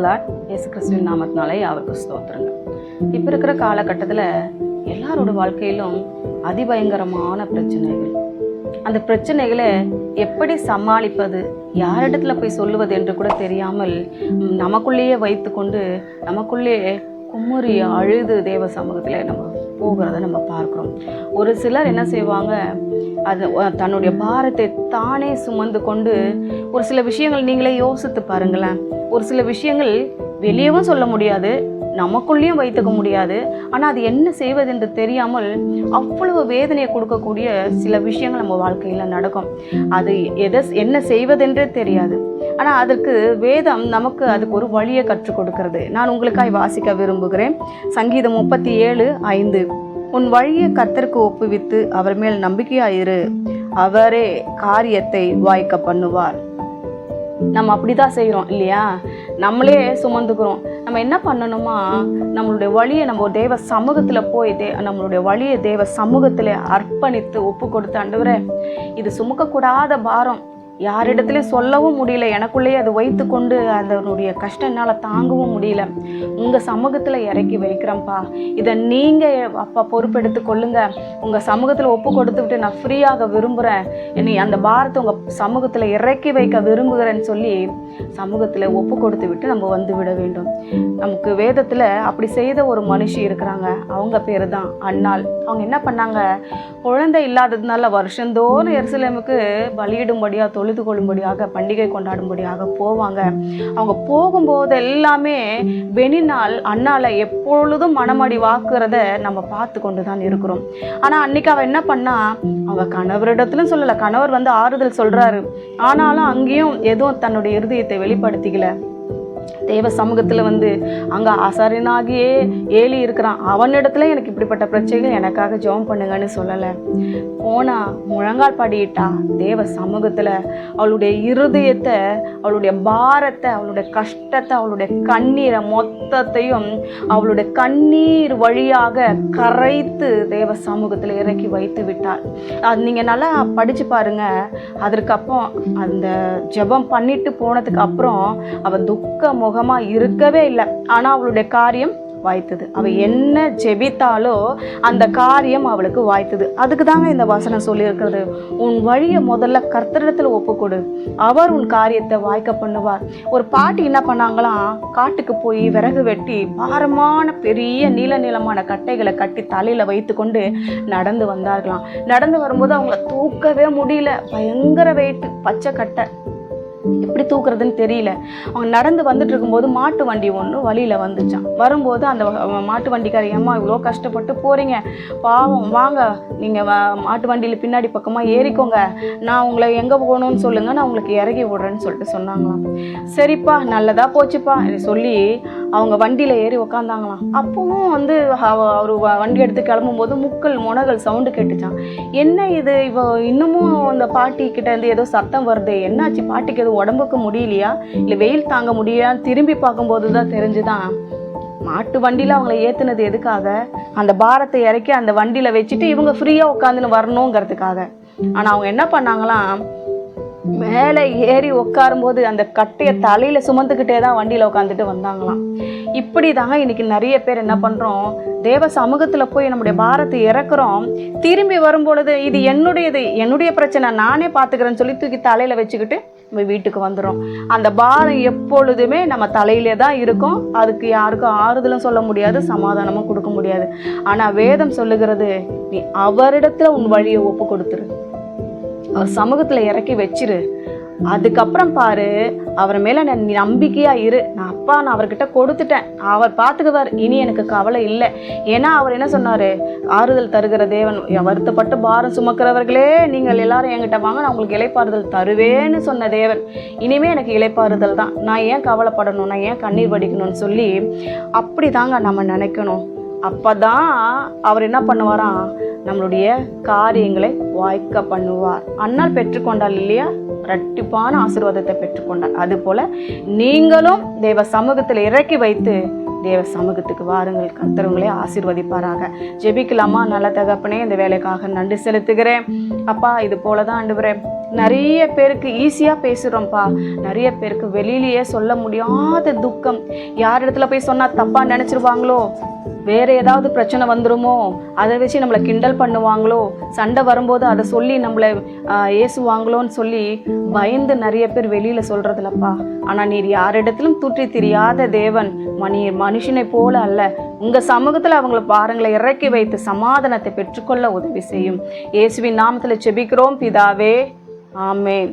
பிரைசலாட் இயேசு கிறிஸ்துவின் நாமத்தினாலே அவருக்கு ஸ்தோத்திரங்க இப்போ இருக்கிற காலகட்டத்தில் எல்லாரோட வாழ்க்கையிலும் அதிபயங்கரமான பிரச்சனைகள். அந்த பிரச்சனைகளை எப்படி சமாளிப்பது யாரிடத்துல போய் சொல்லுவது என்று கூட தெரியாமல் நமக்குள்ளேயே வைத்துக்கொண்டு நமக்குள்ளேயே குமுறி அழுது தேவ சமூகத்தில் நம்ம போகிறத நம்ம பார்க்குறோம். ஒரு சிலர் என்ன செய்வாங்க அது தன்னுடைய பாரத்தை தானே சுமந்து கொண்டு ஒரு சில விஷயங்கள் நீங்களே யோசித்து பாருங்களேன். ஒரு சில விஷயங்கள் வெளியவும் சொல்ல முடியாது நமக்குள்ளேயும் வைத்துக்க முடியாது. ஆனால் அது என்ன செய்வது என்று தெரியாமல் அவ்வளவு வேதனையை கொடுக்கக்கூடிய சில விஷயங்கள் நம்ம வாழ்க்கையில் நடக்கும். அது எதை என்ன செய்வதென்றே தெரியாது. ஆனால் அதற்கு வேதம் நமக்கு அதுக்கு ஒரு வழியை கற்றுக் கொடுக்கிறது. நான் உங்களுக்காய் வாசிக்க விரும்புகிறேன். சங்கீதம் முப்பத்தி ஏழு ஐந்து. உன் வழியை கர்த்தருக்கு ஒப்புவித்து அவர் மேல் நம்பிக்கையாயிரு. அவரே காரியத்தை வாய்க்க பண்ணுவார். நம்ம அப்படி தான் செய்கிறோம் இல்லையா? நம்மளே சுமந்துக்கிறோம். நம்ம என்ன பண்ணணுமா? நம்மளுடைய வழியை நம்ம ஒரு தேவ சமூகத்தில் போய் தே நம்மளுடைய வழியை தேவ சமூகத்தில் அர்ப்பணித்து ஒப்பு கொடுத்து ஆண்டவரே இது சுமக்கக்கூடாத பாரம். யாரிடத்துலையும் சொல்லவும் முடியல. எனக்குள்ளேயே அதை வைத்து கொண்டு அதனுடைய கஷ்டம் என்னால் தாங்கவும் முடியல. உங்கள் சமூகத்தில் இறக்கி வைக்கிறேன்ப்பா. இதை நீங்கள் அப்பா பொறுப்பெடுத்து கொள்ளுங்க. உங்கள் சமூகத்தில் ஒப்பு கொடுத்து விட்டு நான் ஃப்ரீயாக விரும்புகிறேன் என்னை அந்த பாரத்தை உங்கள் சமூகத்தில் இறக்கி வைக்க விரும்புகிறேன்னு சொல்லி சமூகத்தில் ஒப்பு கொடுத்து விட்டு நம்ம வந்து விட வேண்டும். நமக்கு வேதத்தில் அப்படி செய்த ஒரு மனுஷி இருக்கிறாங்க. அவங்க பேர் தான் அன்னாள். அவங்க என்ன பண்ணாங்க? குழந்தை இல்லாததுனால வருஷந்தோறும் எருசலேமுக்கு பலியிடும்படியாக தொழுது கொள்ளும்படியாக பண்டிகை கொண்டாடும்படியாக போவாங்க. அவங்க போகும்போது எல்லாமே பெனினால் அண்ணாவை எப்பொழுதும் மனமடி வாக்குறத நம்ம பார்த்து கொண்டு தான் இருக்கிறோம். ஆனால் அன்னைக்கு அவன் என்ன பண்ணா? அவங்க கணவரிடத்துலையும் சொல்லலை. கணவர் வந்து ஆறுதல் சொல்கிறாரு ஆனாலும் அங்கேயும் எதுவும் தன்னுடைய இருதயத்தை வெளிப்படுத்திக்கல. தேவ சமூகத்தில் வந்து அங்கே ஆசாரியனாகியே ஏலி இருக்கிறான். அவனிடத்துல எனக்கு இப்படிப்பட்ட பிரச்சனைகள் எனக்காக ஜெபம் பண்ணுங்கன்னு சொல்லலை. போனா முழங்கால் பாடிட்டா தேவ சமூகத்தில் அவளுடைய இருதயத்தை அவளுடைய பாரத்தை அவளுடைய கஷ்டத்தை அவளுடைய கண்ணீரை மொத்தத்தையும் அவளுடைய கண்ணீர் வழியாக கரைத்து தேவ சமூகத்தில் இறக்கி வைத்து விட்டாள். அது நீங்கள் நல்லா படித்து பாருங்க. அதற்கப்புறம் அந்த ஜெபம் பண்ணிட்டு போனதுக்கு அப்புறம் அவள் துக்க முகமாக இருக்கவே இல்லை. ஆனால் அவளுடைய காரியம் வாய்த்தது. அவள் என்ன ஜெபித்தாலோ அந்த காரியம் அவளுக்கு வாய்த்தது. அதுக்கு தாங்க இந்த வசனம் சொல்லியிருக்கிறது. உன் வழியை முதல்ல கர்த்தரிடத்தில் ஒப்புக்கொடு அவர் உன் காரியத்தை வாய்க்க பண்ணுவார். ஒரு பாட்டி என்ன பண்ணாங்களாம் காட்டுக்கு போய் விறகு வெட்டி பாரமான பெரிய நீல நீளமான கட்டைகளை கட்டி தலையில் வைத்து கொண்டு நடந்து வந்தார்களாம். நடந்து வரும்போது அவங்கள தூக்கவே முடியல. பயங்கர வெயிட்டு பச்சை கட்டை. எப்படி தூக்குறதுன்னு தெரியல. அவங்க நடந்து வந்துட்டு இருக்கும்போது மாட்டு வண்டி ஒன்று வழியில் வந்துச்சான் வரும்போது அந்த மாட்டு வண்டிக்கார அம்மா இவ்வளோ கஷ்டப்பட்டு போகிறீங்க பாவம் வாங்க. நீங்கள் மாட்டு வண்டியில் பின்னாடி பக்கமாக ஏறிக்கோங்க. நான் உங்களை எங்கே போகணும்னு சொல்லுங்கள் நான் உங்களுக்கு இறக்கி விடுறேன்னு சொல்லிட்டு சொன்னாங்களாம். சரிப்பா நல்லதாக போச்சுப்பா. இதை சொல்லி அவங்க வண்டியில் ஏறி உக்காந்தாங்களாம். அப்பவும் வந்து அவர் வண்டி எடுத்து கிளம்பும்போது முக்கள் முனகல் சவுண்டு கேட்டுச்சான் என்ன இது? இவ இன்னமும் அந்த பாட்டி கிட்ட இருந்து ஏதோ சத்தம் வருது. என்னாச்சு? பாட்டிக்கு எதுவும் உடம்புக்கு முடியலையா? இல்லை வெயில் தாங்க முடியலையான்னு திரும்பி பார்க்கும்போது தான் தெரிஞ்சுதான். மாட்டு வண்டியில் அவங்கள ஏற்றுனது எதுக்காக? அந்த பாரத்தை இறக்கி அந்த வண்டியில் வச்சுட்டு இவங்க ஃப்ரீயாக உட்காந்துன்னு வரணுங்கிறதுக்காக. ஆனால் அவங்க என்ன பண்ணாங்களாம்? மேலே ஏறி உட்காரும்போது அந்த கட்டையை தலையில் சுமந்துக்கிட்டே தான் வண்டியில் உட்காந்துட்டு வந்தாங்களாம். இப்படி தாங்க இன்றைக்கி நிறைய பேர் என்ன பண்ணுறோம் தேவ சமூகத்தில் போய் நம்முடைய பாரத்தை இறக்குறோம். திரும்பி வரும்பொழுது இது என்னுடையது என்னுடைய பிரச்சனை நானே பார்த்துக்கிறேன்னு சொல்லி தூக்கி தலையில் வச்சுக்கிட்டு நம்ம வீட்டுக்கு வந்துடும் அந்த பாரம் எப்பொழுதுமே நம்ம தலையிலே தான் இருக்கும். அதுக்கு யாருக்கும் ஆறுதலும் சொல்ல முடியாது சமாதானமும் கொடுக்க முடியாது. ஆனால் வேதம் சொல்லுகிறது நீ அவரிடத்துல உன் வழியை ஒப்பு கொடுத்துரு. அவர் சமூகத்தில் இறக்கி வச்சிரு. அதுக்கப்புறம் பாரு அவர் மேலே நான் நம்பிக்கையாக நம்பிக்கையா இரு. நான் அப்பா நான் அவர்கிட்ட கொடுத்துட்டேன். அவர் பார்த்துக்குவார் இனி எனக்கு கவலை இல்லை. ஏன்னா அவர் என்ன சொன்னார்? ஆறுதல் தருகிற தேவன். வருத்தப்பட்டு பாரம் சுமக்கிறவர்களே நீங்கள் எல்லாரும் என்கிட்ட வாங்க நான் உங்களுக்கு இலைப்பாறுதல் தருவேன்னு சொன்ன தேவன். இனிமே எனக்கு இலைப்பாறுதல் தான். நான் ஏன் கவலைப்படணும்? நான் ஏன் கண்ணீர் வடிக்கணும்னு சொல்லி அப்படி தாங்க நம்ம நினைக்கணும். அப்போ தான் அவர் என்ன பண்ணுவாராம்? நம்மளுடைய காரியங்களை வாய்க்க பண்ணுவார். அண்ணால் பெற்றுக்கொண்டாள் இல்லையா? இரட்டிப்பான ஆசீர்வாதத்தை பெற்றுக்கொண்டார். அதுபோல் நீங்களும் தேவ சமூகத்தில் இறக்கி வைத்து தேவ சமூகத்துக்கு வாருங்கள். கத்தரவங்களே ஆசீர்வதிப்பாராக. ஜெபிக்கலாமா? நல்ல தகப்பனே இந்த வேலைக்காக நன்றி செலுத்துகிறேன். அப்பா இது போல தான் அண்டுகிறேன் நிறைய பேருக்கு ஈஸியாக பேசுகிறோம்ப்பா நிறைய பேருக்கு வெளியிலேயே சொல்ல முடியாத துக்கம். யார் இடத்துல போய் சொன்னால் தப்பாக நினச்சிருவாங்களோ? வேற ஏதாவது பிரச்சனை வந்துருமோ? அதை வச்சு நம்மளை கிண்டல் பண்ணுவாங்களோ? சண்டை வரும்போது அதை சொல்லி நம்மளை ஏசுவாங்களோன்னு சொல்லி பயந்து நிறைய பேர் வெளியில் சொல்கிறதுலப்பா ஆனால் நீர் யாரிடத்திலும் தூற்றி தெரியாத தேவன் மணி மனுஷனை போல அல்ல. உங்கள் சமூகத்தில் அவங்கள பாருங்களை இறக்கி வைத்து சமாதானத்தை பெற்றுக்கொள்ள உதவி செய்யும். இயேசுவின் நாமத்தில் செபிக்கிறோம் பிதாவே. ஆமேன்.